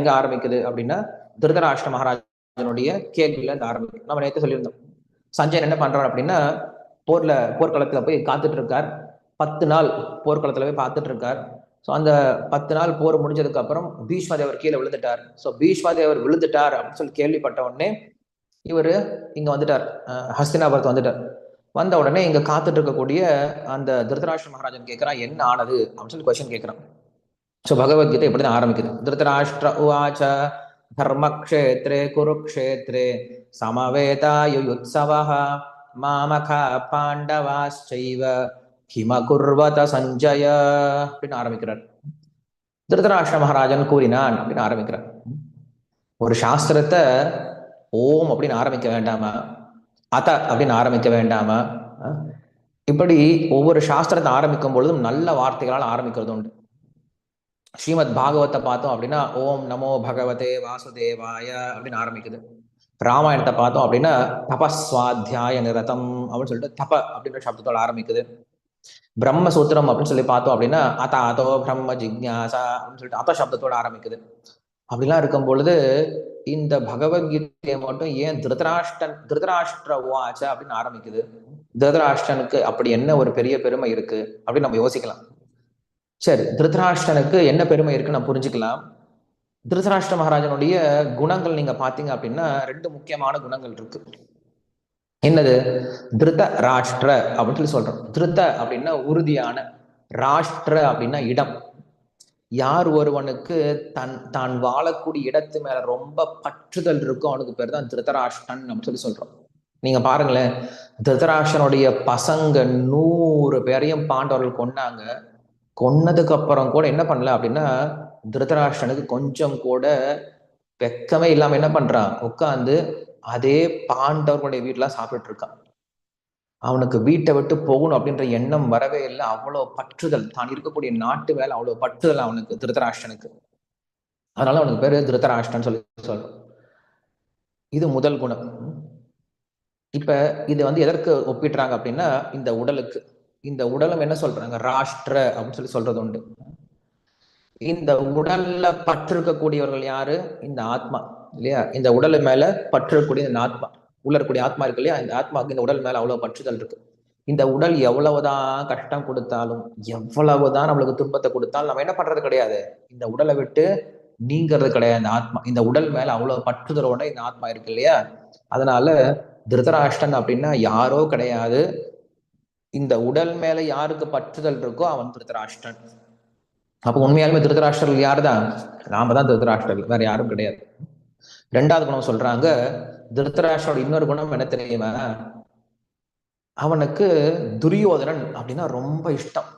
எங்க ஆரம்பிக்குது அப்படின்னா திருதராஷ்டிர மகாராஜனுடைய கேள்வியில இருந்து ஆரம்பிக்கும். நம்ம நேற்று சொல்லியிருந்தோம். சஞ்சயன் என்ன பண்றாரு அப்படின்னா போர்ல போர்க்களத்துல போய் காத்துட்டு இருக்கார் பத்து நாள் போர்க்களத்துல போய் பார்த்துட்டு இருக்கார் ஸோ அந்த பத்து நாள் போர் முடிஞ்சதுக்கு அப்புறம் பீஷ்மதேவர் கீழே விழுந்துட்டார். ஸோ பீஷ்மதேவர் விழுந்துட்டார் அப்படின்னு சொல்லி கேள்விப்பட்ட உடனே இவர் இங்க வந்துட்டார். அஹ் ஹஸ்தினாபுரத்து வந்துட்டார். வந்த உடனே இங்க காத்துட்டு இருக்கக்கூடிய அந்த திருதராஷ்டிர மகாராஜன் கேட்கிறான் என்ன ஆனது? அப்படின்னு சொல்லி கொஸ்டின் கேட்கிறான் ஸோ பகவத்கீதை இப்படிதான் ஆரம்பிக்குது. திருதராஷ்டிர உவாச்ச தர்மக்ஷேத்ரே குருக்ஷேத்ரே சமவேதாயுயுத்சவ மாமக பாண்டவாச்சைவ ஹிம குர்வத சஞ்சய அப்படின்னு ஆரம்பிக்கிறார். திருதராஷ்டிர மகாராஜன் கூறினான் அப்படின்னு ஆரம்பிக்கிறார். ஒரு சாஸ்திரத்தை ஓம் அப்படின்னு ஆரம்பிக்க வேண்டாமா? அத அப்படின்னு ஆரம்பிக்க வேண்டாமா? இப்படி ஒவ்வொரு சாஸ்திரத்தை ஆரம்பிக்கும் பொழுதும் நல்ல வார்த்தைகளால் ஆரம்பிக்கிறது உண்டு ஸ்ரீமத் பாகவத்தை பார்த்தோம் அப்படின்னா ஓம் நமோ பகவதே வாசுதேவாய அப்படின்னு ஆரம்பிக்குது. ராமாயணத்தை பார்த்தோம் அப்படின்னா தபஸ்வாத்தியாய நிரதம் அப்படின்னு சொல்லிட்டு தப அப்படின்ற சப்தத்தோட ஆரம்பிக்குது. பிரம்மசூத்திரம் அப்படின்னு சொல்லி பார்த்தோம் அப்படின்னா அத அதோ பிரம்ம ஜிக்யாசா அப்படின்னு சொல்லிட்டு அத சப்தத்தோட ஆரம்பிக்குது. அப்படிலாம் இருக்கும் பொழுது இந்த பகவத்கீதையை மட்டும் ஏன் திருதராஷ்டன் திருதராஷ்டிர வாச்ச அப்படின்னு ஆரம்பிக்குது. திருதராஷ்டனுக்கு அப்படி என்ன ஒரு பெரிய பெருமை இருக்கு அப்படின்னு நம்ம யோசிக்கலாம். சரி திருதராஷ்டனுக்கு என்ன பெருமை இருக்குன்னு புரிஞ்சுக்கலாம். திருதராஷ்டிர மகாராஜனுடைய குணங்கள் நீங்க பாத்தீங்க அப்படின்னா ரெண்டு முக்கியமான குணங்கள் இருக்கு. என்னது? திருத ராஷ்டிர அப்படின்னு சொல்லி சொல்றோம். திருத அப்படின்னா உறுதியான ராஷ்டிர அப்படின்னா இடம். யார் ஒருவனுக்கு தன் தான் வாழக்கூடிய இடத்து மேல ரொம்ப பற்றுதல் இருக்கோ அவனுக்கு பேர் தான் திருதராஷ்டன் அப்படின்னு சொல்லி சொல்றோம். நீங்க பாருங்களேன் திருதராஷ்டனுடைய பசங்க நூறு பேரையும் பாண்டவர்கள் கொண்டாங்க கொன்னதுக்கு அப்புறம் கூட என்ன பண்ணல அப்படின்னா திருதராஷ்டனுக்கு கொஞ்சம் கூட வெக்கமே இல்லாம என்ன பண்றான்? உட்காந்து அதே பாண்டவர்களுடைய வீட்டுல சாப்பிட்டு இருக்கான் அவனுக்கு வீட்டை விட்டு போகணும் அப்படின்ற எண்ணம் வரவே இல்லை. அவ்வளவு பற்றுதல். தான் இருக்கக்கூடிய நாட்டு வேலை அவ்வளவு பற்றுதல் அவனுக்கு திருதராஷ்டனுக்கு. அதனால அவனுக்கு பேரு திருதராஷ்டன் சொல்லி சொல்றோம் இது முதல் குணம். இப்ப இது வந்து எதற்கு ஒப்பிடுறாங்க அப்படின்னா இந்த உடலுக்கு. இந்த உடலும் என்ன சொல்றாங்க? ராஷ்டிர அப்படின்னு சொல்லி சொல்றது உண்டு. இந்த உடல்ல பற்று இருக்கக்கூடியவர்கள் யாரு? இந்த ஆத்மா இல்லையா? இந்த உடல் மேல பற்று இருக்கக்கூடிய இந்த ஆத்மா. உள்ள இருக்கக்கூடிய ஆத்மா இருக்கு இல்லையா? இந்த ஆத்மாவுக்கு இந்த உடல் மேல அவ்வளவு பற்றுதல் இருக்கு. இந்த உடல் எவ்வளவுதான் கஷ்டம் கொடுத்தாலும் எவ்வளவுதான் நம்மளுக்கு துன்பத்தை கொடுத்தாலும் நம்ம என்ன பண்றது கிடையாது? இந்த உடலை விட்டு நீங்கிறது கிடையாது இந்த ஆத்மா. இந்த உடல் மேல அவ்வளவு பற்றுதலோட இந்த ஆத்மா இருக்கு இல்லையா? அதனால திருதராஷ்டன் அப்படின்னா யாரோ கிடையாது. இந்த உடல் மேல யாருக்கு பற்றுதல் இருக்கோ அவன் திருதராஷ்டன் அப்ப உண்மையாலுமே திருதராஷ்டர்கள் யார் தான் நாம தான் திருதராஷ்டர்கள் வேற யாரும் கிடையாது. ரெண்டாவது குணம் சொல்றாங்க திருத்தராஷ்டரோட இன்னொரு குணம் என்ன தெரியுமா? அவனுக்கு துரியோதனன் அப்படின்னா ரொம்ப இஷ்டம்.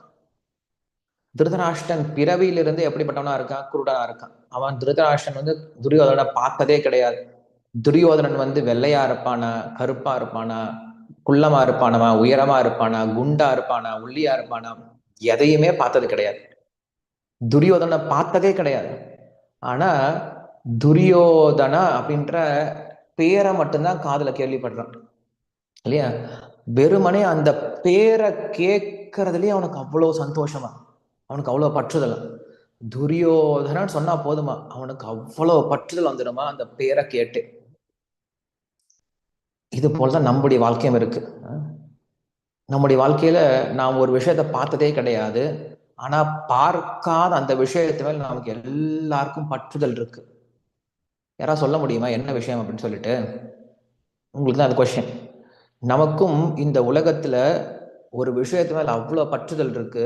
திருதராஷ்டன் பிறவியிலிருந்து எப்படிப்பட்டவனா இருக்கான்? குருடனா இருக்கான். அவன் திருதராஷ்டன் வந்து துரியோதனை பார்த்ததே கிடையாது. துரியோதனன் வந்து வெள்ளையா இருப்பானா? கருப்பா இருப்பானா? குள்ளமா இருப்பானவா உயரமா இருப்பானா குண்டா இருப்பானா உள்ளியா இருப்பானா? எதையுமே பார்த்தது கிடையாது. துரியோதனை பார்த்ததே கிடையாது. ஆனா துரியோதனா அப்படின்ற பேரை மட்டும்தான் காதல கேள்விப்படுறான். இல்லையா? வெறுமனே அந்த பேரை கேட்கறதுலயே அவனுக்கு அவ்வளவு சந்தோஷமா அவனுக்கு அவ்வளவு பற்றுதல். துரியோதனன்னு சொன்னா போதுமா? அவனுக்கு அவ்வளவு பற்றுதல் வந்துடுமா அந்த பேரை கேட்டு? இது போலதான் நம்முடைய வாழ்க்கையும் இருக்கு. நம்முடைய வாழ்க்கையில நாம் ஒரு விஷயத்த பார்த்ததே கிடையாது. ஆனா பார்க்காத அந்த விஷயத்து மேல நமக்கு எல்லாருக்கும் பற்றுதல் இருக்கு. யாராவது சொல்ல முடியுமா? என்ன விஷயம் அப்படின்னு சொல்லிட்டு? உங்களுக்கு தான் அந்த கொஸ்டின் நமக்கும் இந்த உலகத்துல ஒரு விஷயத்து மேல அவ்வளவு பற்றுதல் இருக்கு.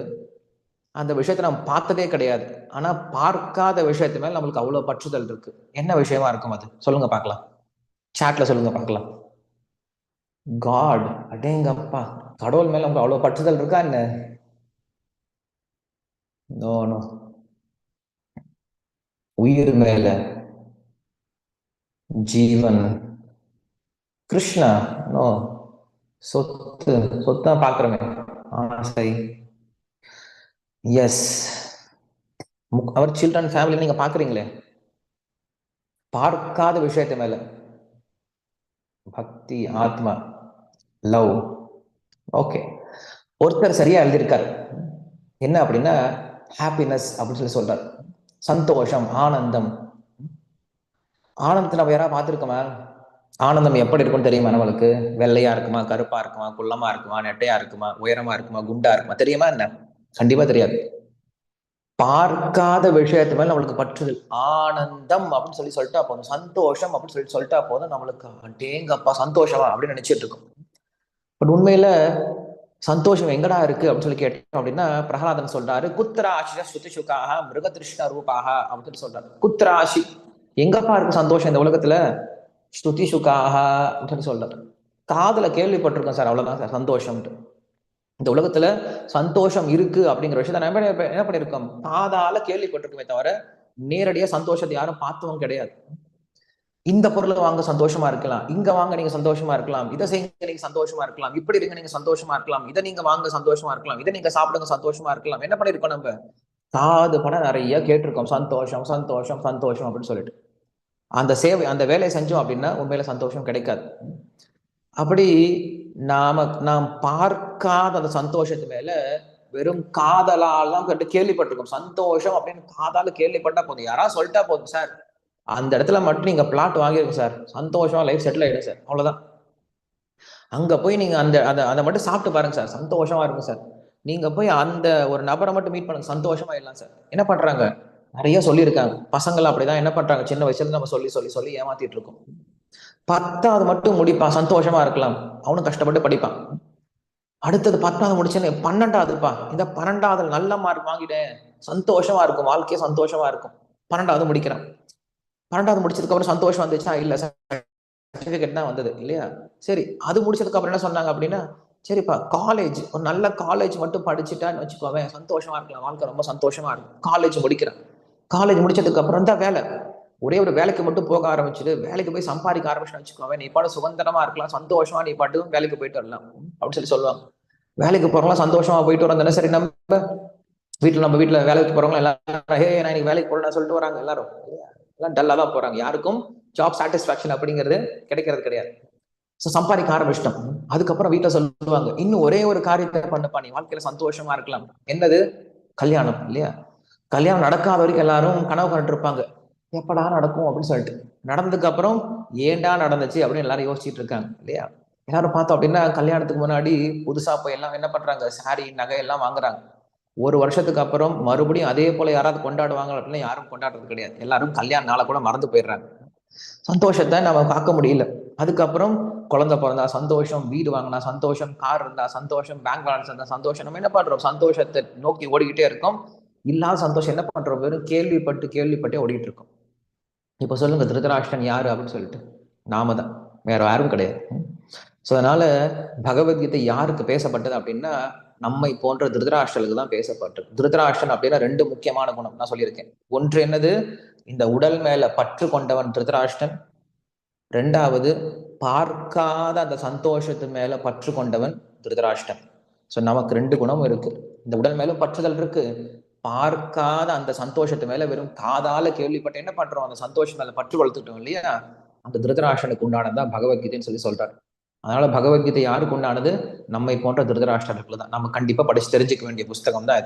அந்த விஷயத்த நம்ம பார்த்ததே கிடையாது. ஆனா பார்க்காத விஷயத்து மேல நம்மளுக்கு அவ்வளவு பற்றுதல் இருக்கு. என்ன விஷயமா இருக்கும் அது? சொல்லுங்க பார்க்கலாம். சாட்ல சொல்லுங்க பார்க்கலாம். காட் அடேங்கப்பா. கடவுள் மேல நமக்கு அவ்வளவு பற்றுதல் இருக்கா என்ன? நோ நோ உயிர் மேல ஜீவன். கிருஷ்ணா? நோ சொத்து சொத்தா பாக்குறமே ஆசை. எஸ் அவர் சில்ட்ரன் ஃபேமிலி நீங்க பாக்குறீங்களே பார்க்காத விஷயத்த மேல. பக்தி ஆத்மா. லவ் ஓகே ஒருத்தர் சரியா எழுதியிருக்காரு. என்ன அப்படின்னா ஹாப்பினஸ் அப்படின்னு சொல்லி சொல்றார். சந்தோஷம் ஆனந்தம். ஆனந்தத்தை நம்ம யாராவது பார்த்துருக்கோமா? ஆனந்தம் எப்படி இருக்கும்னு தெரியுமா நம்மளுக்கு? வெள்ளையா இருக்குமா கருப்பா இருக்குமா குள்ளமா இருக்குமா நெட்டையா இருக்குமா உயரமா இருக்குமா குண்டா இருக்குமா தெரியுமா என்ன? கண்டிப்பா தெரியாது. பார்க்காத விஷயத்து மேல நம்மளுக்கு பற்றுதல். ஆனந்தம் அப்படின்னு சொல்லி சொல்லிட்டா போதும். சந்தோஷம் அப்படின்னு சொல்லி சொல்லிட்டா போதும். நம்மளுக்கு டேங்கப்பா சந்தோஷமா அப்படின்னு நினைச்சிட்டு இருக்கோம். பட் உண்மையில சந்தோஷம் எங்கடா இருக்கு அப்படின்னு சொல்லி கேட்டோம் அப்படின்னா பிரகலாதன் சொல்றாரு குத்ராஷி ஸ்ருதி சுகாக மிருகதிருஷ்ண ரூபாக அப்படின்னு சொல்றாரு. குத்ராஷி எங்கப்பா இருக்கு சந்தோஷம் இந்த உலகத்துல? ஸ்ருதி சுகாக அப்படின்னு சொல்லி சொல்றாரு. காதல கேள்விப்பட்டிருக்கோம் சார் அவ்வளவுதான் சார் சந்தோஷம்ட்டு இந்த உலகத்துல சந்தோஷம் இருக்கு அப்படிங்கிற விஷயத்த நம்ம என்ன என்ன பண்ணிருக்கோம்? காதால கேள்விப்பட்டிருக்கோமே தவிர நேரடியா சந்தோஷத்தை யாரும் பார்த்தவங்க கிடையாது. இந்த பொருளை வாங்க சந்தோஷமா இருக்கலாம். இங்க வாங்க நீங்க சந்தோஷமா இருக்கலாம். இதை செய்ய நீங்க சந்தோஷமா இருக்கலாம். இப்படி இருங்க நீங்க சந்தோஷமா இருக்கலாம். இதை நீங்க வாங்க சந்தோஷமா இருக்கலாம். இதை நீங்க சாப்பிடுங்க சந்தோஷமா இருக்கலாம். என்ன பண்ணிருக்கோம் நம்ம? காது படம் நிறைய கேட்டிருக்கோம். சந்தோஷம் சந்தோஷம் சந்தோஷம் அப்படின்னு சொல்லிட்டு. அந்த சேவை அந்த வேலையை செஞ்சோம் அப்படின்னா உண்மையில சந்தோஷம் கிடைக்காது. அப்படி நாம நாம் பார்க்காத அந்த சந்தோஷத்து மேல வெறும் காதலால் கேட்டு கேள்விப்பட்டிருக்கோம். சந்தோஷம் அப்படின்னு காதால கேள்விப்பட்டா போதும். யாராவது சொல்லிட்டா போதும் சார். அந்த இடத்துல மட்டும் நீங்க பிளாட் வாங்கிருங்க சார் சந்தோஷமா லைஃப் செட்டில் ஆயிடும் சார் அவ்வளவுதான். அங்க போய் நீங்க அந்த அதை அதை மட்டும் சாப்பிட்டு பாருங்க சார் சந்தோஷமா இருக்கும் சார் நீங்க போய் அந்த ஒரு நபரை மட்டும் மீட் பண்ணுங்க. சந்தோஷமா இல்லாம் சார் என்ன பண்றாங்க? நிறைய சொல்லியிருக்காங்க. பசங்கள் அப்படிதான் என்ன பண்றாங்க? சின்ன வயசுல நம்ம சொல்லி சொல்லி சொல்லி ஏமாத்திட்டு இருக்கோம். பத்தாவது மட்டும் முடிப்பான். சந்தோஷமா இருக்கலாம். அவனும் கஷ்டப்பட்டு படிப்பான். அடுத்தது பத்தாவது முடிச்சேன்னு பன்னெண்டாவதுப்பா இந்த பன்னெண்டாவது நல்ல மார்க் வாங்கிட்டேன் சந்தோஷமா இருக்கும். வாழ்க்கையே சந்தோஷமா இருக்கும். பன்னெண்டாவது முடிக்கிறான். பன்னெண்டாவது முடிச்சதுக்கு அப்புறம் சந்தோஷம் வந்துச்சா இல்ல சர்டிபிகேட் தான் வந்தது இல்லையா? சரி அது முடிச்சதுக்கு அப்புறம் என்ன சொன்னாங்க அப்படின்னா சரிப்பா காலேஜ் ஒரு நல்ல காலேஜ் மட்டும் படிச்சுட்டான்னு வச்சுக்கோவேன் சந்தோஷமா இருக்கலாம் வாழ்க்கை ரொம்ப சந்தோஷமா இருக்கும். காலேஜ் முடிக்கிறேன். காலேஜ் முடிச்சதுக்கு அப்புறம் தான் வேலை. ஒரே ஒரு வேலைக்கு மட்டும் போக ஆரம்பிச்சுட்டு வேலைக்கு போய் சம்பாதிக்க ஆரம்பிச்சுன்னு வச்சுக்கோவே நீ பாட்டு சுதந்திரமா இருக்கலாம் சந்தோஷமா நீ பாட்டு வேலைக்கு போயிட்டு வரலாம் அப்படின்னு சொல்லி சொல்லுவாங்க. வேலைக்கு போறவங்களாம் சந்தோஷமா போயிட்டு வரோம் சரி நம்ம வீட்டுல நம்ம வீட்டுல வேலைக்கு போறவங்க எல்லாரும் ஹே நான் இன்னைக்கு வேலைக்கு போறேன்னு சொல்லிட்டு வராங்க எல்லாரும் எல்லாம் டல்லா தான் போறாங்க. யாருக்கும் ஜாப் சாட்டிஸ்பாக்சன் அப்படிங்கிறது கிடைக்கிறது கிடையாது. ஸோ சம்பாதிக்க ஆரம்பிச்சிட்டோம். அதுக்கப்புறம் வீட்டில் சொல்லுவாங்க இன்னும் ஒரே ஒரு காரியத்தை பண்ணப்பா. நீ வாழ்க்கையில சந்தோஷமா இருக்கலாம். என்னது? கல்யாணம் இல்லையா? கல்யாணம் நடக்காத வரைக்கும் எல்லாரும் கனவு கண்டுட்டு இருப்பாங்க. எப்படா நடக்கும் அப்படின்னு சொல்லிட்டு. நடந்ததுக்கு அப்புறம் ஏண்டா நடந்துச்சு? அப்படின்னு எல்லாரும் யோசிச்சுட்டு இருக்காங்க இல்லையா? எல்லாரும் பார்த்தோம் அப்படின்னா கல்யாணத்துக்கு முன்னாடி புதுசா போய் எல்லாம் என்ன பண்றாங்க? சாரி நகை எல்லாம் வாங்குறாங்க. ஒரு வருஷத்துக்கு அப்புறம் மறுபடியும் அதே போல யாராவது கொண்டாடுவாங்க அப்படின்னா யாரும் கொண்டாடுறது கிடையாது. எல்லாரும் கல்யாண நாளை கூட மறந்து போயிடுறாங்க. சந்தோஷத்தை நம்ம பார்க்க முடியல. அதுக்கப்புறம் குழந்தை பிறந்தா சந்தோஷம் வீடு வாங்கினா சந்தோஷம் கார் இருந்தா சந்தோஷம் பேங்க் பேலன்ஸ் இருந்தா சந்தோஷம். நம்ம என்ன பண்றோம்? சந்தோஷத்தை நோக்கி ஓடிக்கிட்டே இருக்கோம். இல்லாத சந்தோஷம் என்ன பண்றோம்? வெறும் கேள்விப்பட்டு கேள்விப்பட்டே ஓடிட்டு இருக்கோம். இப்ப சொல்லுங்க திருதராஷ்டன் யாரு அப்படின்னு சொல்லிட்டு? நாம தான். வேற யாரும் கிடையாது. ஸோ அதனால பகவத்கீதை யாருக்கு பேசப்பட்டது அப்படின்னா நம்மை போன்ற திருதராஷ்டலுக்கு தான் பேசப்பட்டிருக்கு திருதராஷ்டன் அப்படின்னா ரெண்டு முக்கியமான குணம். நான் சொல்லியிருக்கேன். ஒன்று என்னது? இந்த உடல் மேல பற்று கொண்டவன் திருதராஷ்டன். ரெண்டாவது பார்க்காத அந்த சந்தோஷத்து மேல பற்று கொண்டவன் திருதராஷ்டன். ஸோ நமக்கு ரெண்டு குணம் இருக்கு. இந்த உடல் மேலும் பற்றுதல் இருக்கு. பார்க்காத அந்த சந்தோஷத்து மேல வெறும் காதால கேள்விப்பட்டு என்ன பண்றோம்? அந்த சந்தோஷம் மேல பற்று வளர்த்துட்டோம் இல்லையா? அந்த திருதராஷ்டனுக்கு உண்டானதான் பகவத்கீதைன்னு சொல்லி சொல்றாரு. அதனால பகவத்கீதை யாருக்கு உண்டானது நம்மை போன்ற திருதராஷ்டர்கள் தான் நம்ம கண்டிப்பா படிச்சு தெரிஞ்சுக்க வேண்டிய புஸ்தகம் தான் இது.